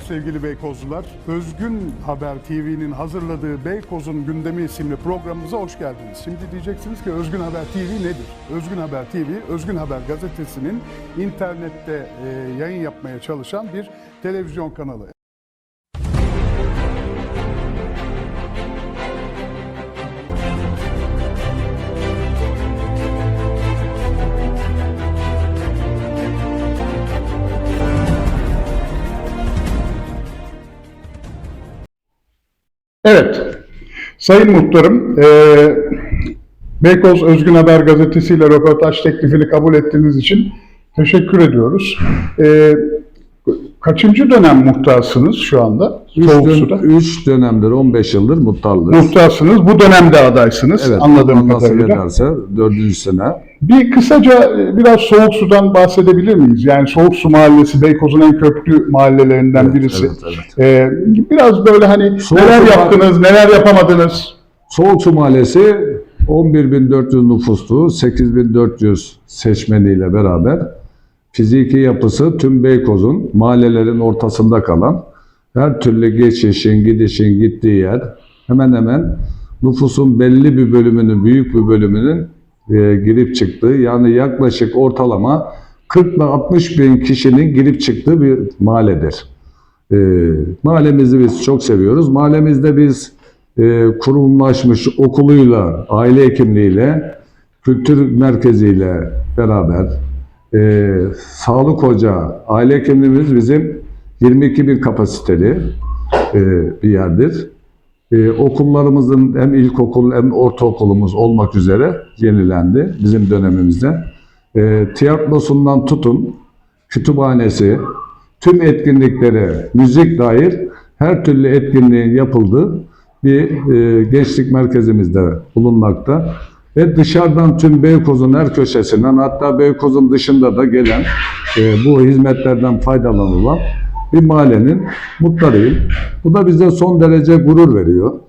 günler sevgili Beykozlular. Özgün Haber TV'nin hazırladığı Beykoz'un Gündemi isimli programımıza hoş geldiniz. Şimdi diyeceksiniz ki Özgün Haber TV nedir? Özgün Haber TV, Özgün Haber gazetesinin internette e, yayın yapmaya çalışan bir televizyon kanalı. Evet, Sayın Muhtarım, e, Beykoz Özgün Haber Gazetesi ile röportaj teklifini kabul ettiğiniz için teşekkür ediyoruz. E, kaçıncı dönem muhtarsınız şu anda? Üç, Soğuk dön- suda. üç dönemdir, 15 yıldır muhtarlığız. Muhtarsınız, bu dönemde adaysınız Evet, anladığım kadarıyla. ederse dördüncü sene. Bir kısaca e, biraz Soğuk Su'dan bahsedebilir miyiz? Yani Soğuk Su Mahallesi Beykoz'un en köklü mahallelerinden Evet, birisi. evet, evet. E, biraz böyle hani Soğuk neler Su- yaptınız, neler yapamadınız? Soğuksu Mahallesi 11.400 nüfuslu, 8.400 seçmeniyle beraber fiziki yapısı tüm Beykoz'un mahallelerin ortasında kalan her türlü geçişin, gidişin gittiği yer hemen hemen nüfusun belli bir bölümünün, büyük bir bölümünün e, girip çıktığı yani yaklaşık ortalama 40 ile 60 bin kişinin girip çıktığı bir mahalledir. E, mahallemizi biz çok seviyoruz. Mahallemizde biz e, kurumlaşmış okuluyla, aile hekimliğiyle, kültür merkeziyle beraber e, sağlık ocağı, aile hekimliğimiz bizim 22 bin kapasiteli e, bir yerdir. E, okullarımızın hem ilkokul hem ortaokulumuz olmak üzere yenilendi bizim dönemimizde. E, tiyatrosundan tutun, kütüphanesi, tüm etkinliklere, müzik dair her türlü etkinliğin yapıldığı bir e, gençlik merkezimizde bulunmakta. Ve dışarıdan tüm Beykoz'un her köşesinden hatta Beykoz'un dışında da gelen e, bu hizmetlerden faydalanılan bir mahallenin muhtarıyım. Bu da bize son derece gurur veriyor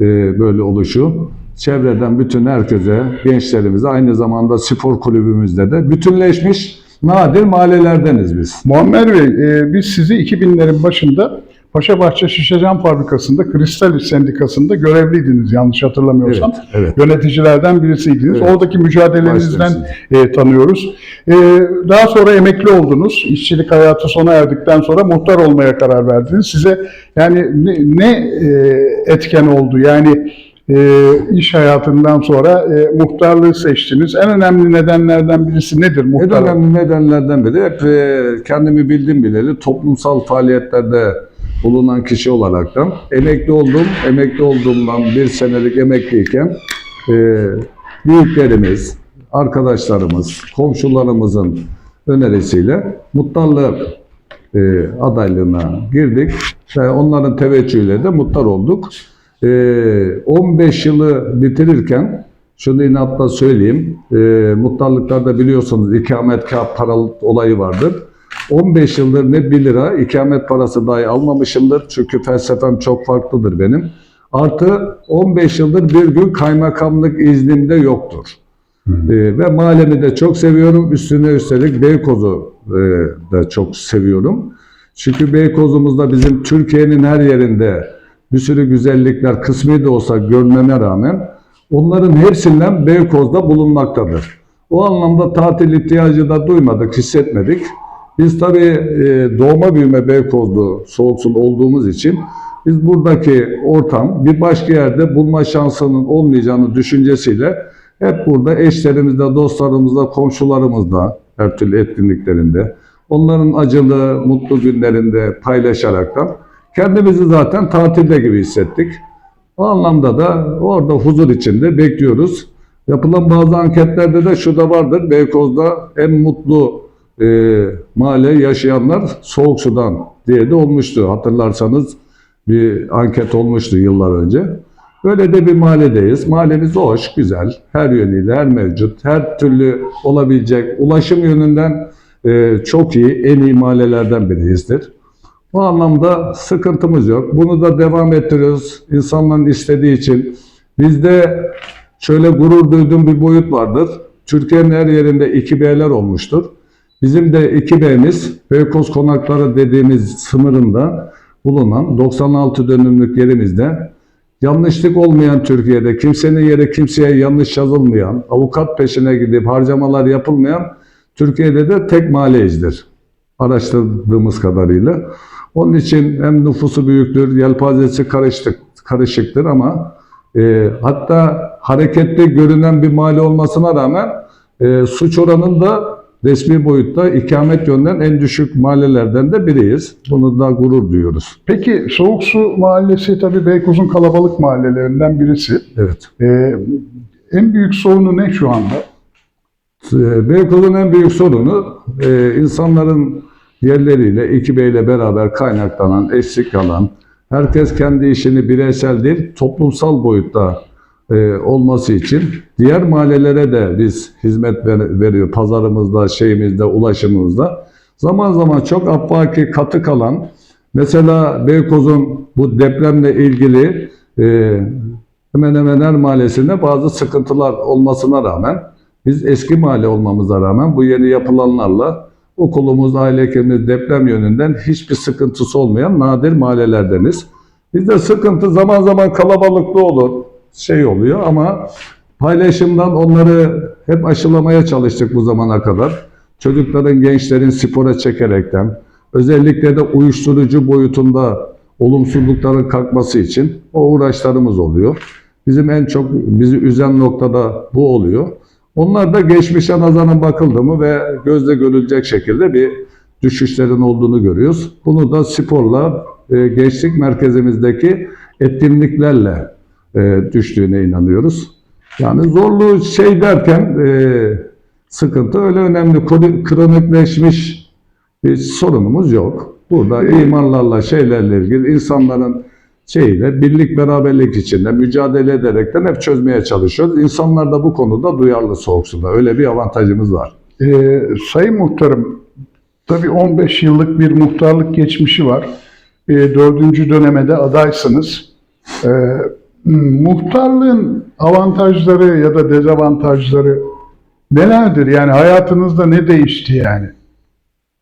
e, böyle oluşu. Çevreden bütün herkese, gençlerimize aynı zamanda spor kulübümüzde de bütünleşmiş nadir mahallelerdeniz biz. Muammer Bey, e, biz sizi 2000'lerin başında Paşabahçe Şişecam Fabrikası'nda Kristal Sendikası'nda görevliydiniz yanlış hatırlamıyorsam. Evet, evet. Yöneticilerden birisiydiniz. Evet. Oradaki mücadelenizden e, tanıyoruz. E, daha sonra emekli oldunuz. İşçilik hayatı sona erdikten sonra muhtar olmaya karar verdiniz. Size yani ne, ne e, etken oldu? Yani e, iş hayatından sonra e, muhtarlığı seçtiniz. En önemli nedenlerden birisi nedir En muhtar? önemli nedenlerden biri hep e, kendimi bildim bileli toplumsal faaliyetlerde bulunan kişi olaraktan emekli oldum. Emekli olduğumdan bir senelik emekliyken e, büyüklerimiz, arkadaşlarımız, komşularımızın önerisiyle muhtarlık e, adaylığına girdik ve onların teveccühüyle de muhtar olduk. E, 15 yılı bitirirken şunu inatla söyleyeyim, e, muhtarlıklarda biliyorsunuz ikametgah paralı olayı vardır. 15 yıldır ne 1 lira ikamet parası dahi almamışımdır çünkü felsefem çok farklıdır benim. Artı 15 yıldır bir gün kaymakamlık iznimde yoktur. Ee, ve mahallemi de çok seviyorum. Üstüne üstelik Beykoz'u e, da çok seviyorum. Çünkü Beykoz'umuzda bizim Türkiye'nin her yerinde bir sürü güzellikler kısmi de olsa görmeme rağmen onların hepsinden Beykoz'da bulunmaktadır. O anlamda tatil ihtiyacı da duymadık, hissetmedik. Biz tabii e, doğma büyüme Beykozlu Soğuksun olduğumuz için biz buradaki ortam bir başka yerde bulma şansının olmayacağını düşüncesiyle hep burada eşlerimizle, dostlarımızla, komşularımızla her türlü etkinliklerinde onların acılı, mutlu günlerinde paylaşaraktan kendimizi zaten tatilde gibi hissettik. O anlamda da orada huzur içinde bekliyoruz. Yapılan bazı anketlerde de şu da vardır. Beykoz'da en mutlu e, mahalle yaşayanlar soğuk sudan diye de olmuştu. Hatırlarsanız bir anket olmuştu yıllar önce. Böyle de bir mahalledeyiz. Mahallemiz hoş, güzel. Her yönüyle, her mevcut, her türlü olabilecek ulaşım yönünden e, çok iyi, en iyi mahallelerden biriyizdir. Bu anlamda sıkıntımız yok. Bunu da devam ettiriyoruz. İnsanların istediği için. Bizde şöyle gurur duyduğum bir boyut vardır. Türkiye'nin her yerinde iki beyler olmuştur. Bizim de 2B'miz Beykoz Konakları dediğimiz sınırında bulunan 96 dönümlük yerimizde yanlışlık olmayan Türkiye'de kimsenin yeri kimseye yanlış yazılmayan, avukat peşine gidip harcamalar yapılmayan Türkiye'de de tek mahalleyizdir. Araştırdığımız kadarıyla. Onun için hem nüfusu büyüktür, yelpazesi karıştık, karışıktır ama e, hatta hareketli görünen bir mahalle olmasına rağmen e, suç oranının da resmi boyutta ikamet yönden en düşük mahallelerden de biriyiz. Bunu da gurur duyuyoruz. Peki Soğuk Su Mahallesi tabii Beykoz'un kalabalık mahallelerinden birisi. Evet. Ee, en büyük sorunu ne şu anda? E, Beykoz'un en büyük sorunu e, insanların yerleriyle, ekibeyle beraber kaynaklanan, eksik kalan, herkes kendi işini bireysel değil, toplumsal boyutta olması için diğer mahallelere de biz hizmet ver- veriyor pazarımızda, şeyimizde, ulaşımımızda. Zaman zaman çok affaki katı kalan, mesela Beykoz'un bu depremle ilgili e, hemen hemen her mahallesinde bazı sıkıntılar olmasına rağmen biz eski mahalle olmamıza rağmen bu yeni yapılanlarla okulumuz, aile hekimimiz deprem yönünden hiçbir sıkıntısı olmayan nadir mahallelerdeniz. Bizde sıkıntı zaman zaman kalabalıklı olur, şey oluyor ama paylaşımdan onları hep aşılamaya çalıştık bu zamana kadar. Çocukların, gençlerin spora çekerekten, özellikle de uyuşturucu boyutunda olumsuzlukların kalkması için o uğraşlarımız oluyor. Bizim en çok bizi üzen noktada bu oluyor. Onlar da geçmişe nazaran bakıldı mı ve gözle görülecek şekilde bir düşüşlerin olduğunu görüyoruz. Bunu da sporla, e, gençlik merkezimizdeki etkinliklerle e, düştüğüne inanıyoruz. Yani zorlu şey derken e, sıkıntı öyle önemli kroni- kronikleşmiş bir sorunumuz yok. Burada imanlarla şeylerle ilgili insanların şeyle birlik beraberlik içinde mücadele ederekten hep çözmeye çalışıyoruz. İnsanlar da bu konuda duyarlı soğuk suda. Öyle bir avantajımız var. Ee, Sayın Muhtarım, tabii 15 yıllık bir muhtarlık geçmişi var. Ee, dördüncü döneme de adaysınız. Ee, muhtarlığın avantajları ya da dezavantajları nelerdir? Yani hayatınızda ne değişti yani?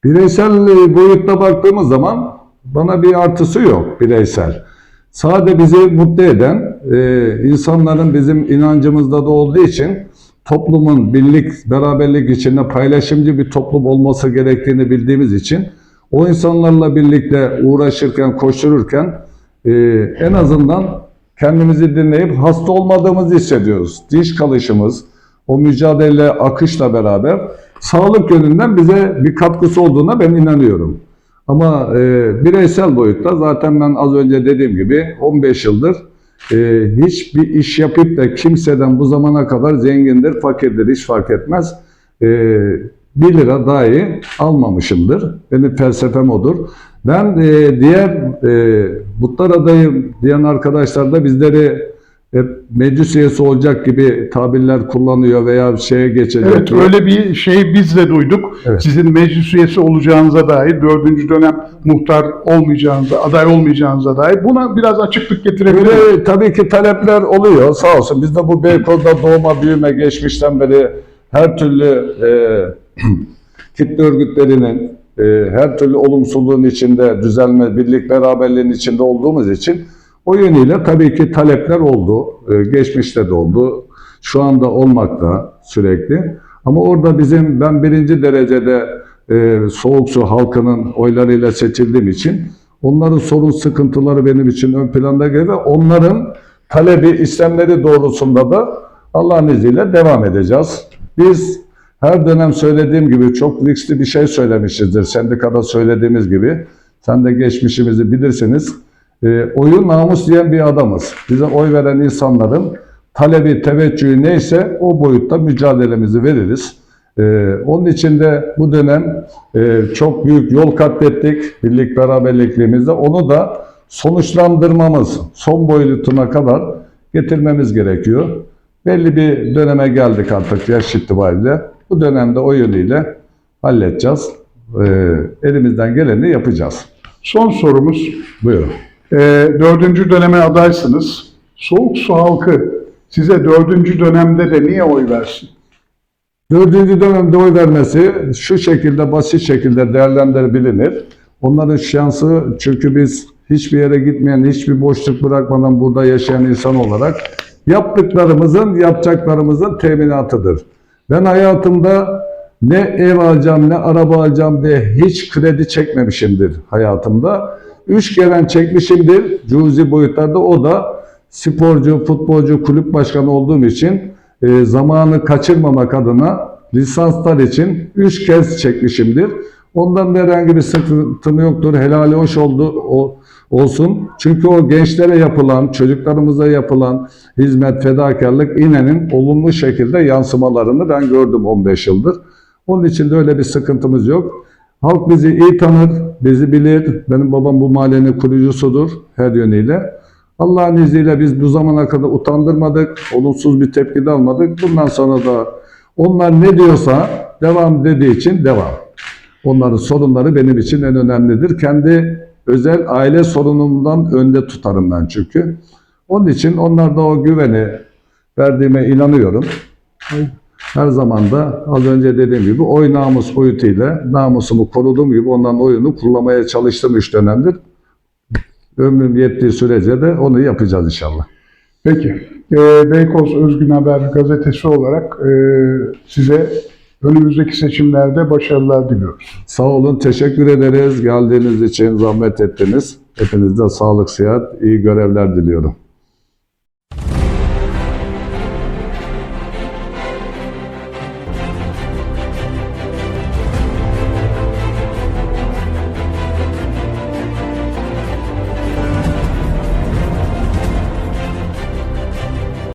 Bireysel boyutta baktığımız zaman bana bir artısı yok bireysel. Sade bizi mutlu eden, e, insanların bizim inancımızda da olduğu için toplumun birlik, beraberlik içinde paylaşımcı bir toplum olması gerektiğini bildiğimiz için o insanlarla birlikte uğraşırken, koştururken e, en azından kendimizi dinleyip hasta olmadığımızı hissediyoruz. Diş kalışımız, o mücadele akışla beraber sağlık yönünden bize bir katkısı olduğuna ben inanıyorum. Ama e, bireysel boyutta zaten ben az önce dediğim gibi 15 yıldır e, hiçbir iş yapıp da kimseden bu zamana kadar zengindir, fakirdir hiç fark etmez. E, 1 lira dahi almamışımdır. Benim felsefem odur. Ben e, diğer e, muhtar adayım diyen arkadaşlar da bizleri hep meclis üyesi olacak gibi tabirler kullanıyor veya şeye geçecek. Evet öyle bir şey biz de duyduk. Evet. Sizin meclis üyesi olacağınıza dair, dördüncü dönem muhtar olmayacağınıza, aday olmayacağınıza dair buna biraz açıklık getirebilir? Böyle tabii ki talepler oluyor sağ olsun. Biz de bu Beykoz'da doğma büyüme geçmişten beri her türlü e, kitle örgütlerinin e, her türlü olumsuzluğun içinde düzelme, birlik, beraberliğin içinde olduğumuz için o yönüyle tabii ki talepler oldu. E, geçmişte de oldu. Şu anda olmakta sürekli. Ama orada bizim ben birinci derecede e, soğuk su halkının oylarıyla seçildiğim için onların sorun sıkıntıları benim için ön planda geliyor ve onların talebi, istemleri doğrultusunda da Allah'ın izniyle devam edeceğiz. Biz her dönem söylediğim gibi çok riskli bir şey söylemişizdir. Sendikada söylediğimiz gibi. Sen de geçmişimizi bilirsiniz. E, oyu namus diyen bir adamız. Bize oy veren insanların talebi, teveccühü neyse o boyutta mücadelemizi veririz. Ee, onun için de bu dönem e, çok büyük yol kat ettik birlik beraberlikliğimizde. Onu da sonuçlandırmamız, son boyutuna kadar getirmemiz gerekiyor. Belli bir döneme geldik artık yaş itibariyle. Bu dönemde o yönüyle halledeceğiz. Ee, elimizden geleni yapacağız. Son sorumuz, Buyurun. Ee, dördüncü döneme adaysınız. Soğuk su halkı size dördüncü dönemde de niye oy versin? Dördüncü dönemde oy vermesi şu şekilde basit şekilde değerlendirilebilir. Onların şansı çünkü biz hiçbir yere gitmeyen, hiçbir boşluk bırakmadan burada yaşayan insan olarak yaptıklarımızın, yapacaklarımızın teminatıdır. Ben hayatımda ne ev alacağım, ne araba alacağım diye hiç kredi çekmemişimdir hayatımda. Üç kere çekmişimdir cüzi boyutlarda. O da sporcu, futbolcu, kulüp başkanı olduğum için e, zamanı kaçırmamak adına lisanslar için üç kez çekmişimdir. Ondan da herhangi bir sıkıntım yoktur. Helali hoş oldu o, olsun. Çünkü o gençlere yapılan, çocuklarımıza yapılan hizmet, fedakarlık inenin olumlu şekilde yansımalarını ben gördüm 15 yıldır. Onun için de öyle bir sıkıntımız yok. Halk bizi iyi tanır, bizi bilir. Benim babam bu mahallenin kurucusudur her yönüyle. Allah'ın izniyle biz bu zamana kadar utandırmadık, olumsuz bir tepki de almadık. Bundan sonra da onlar ne diyorsa devam dediği için devam. Onların sorunları benim için en önemlidir. Kendi özel aile sorunumdan önde tutarım ben çünkü. Onun için onlarda o güveni verdiğime inanıyorum. Her zaman da az önce dediğim gibi oy namus boyutuyla namusumu koruduğum gibi onların oyunu kullanmaya çalıştım üç dönemdir. Ömrüm yettiği sürece de onu yapacağız inşallah. Peki. Ee, Beykoz Özgün Haber gazetesi olarak e, size önümüzdeki seçimlerde başarılar diliyoruz. Sağ olun, teşekkür ederiz. Geldiğiniz için zahmet ettiniz. Hepinize sağlık, sıhhat, iyi görevler diliyorum.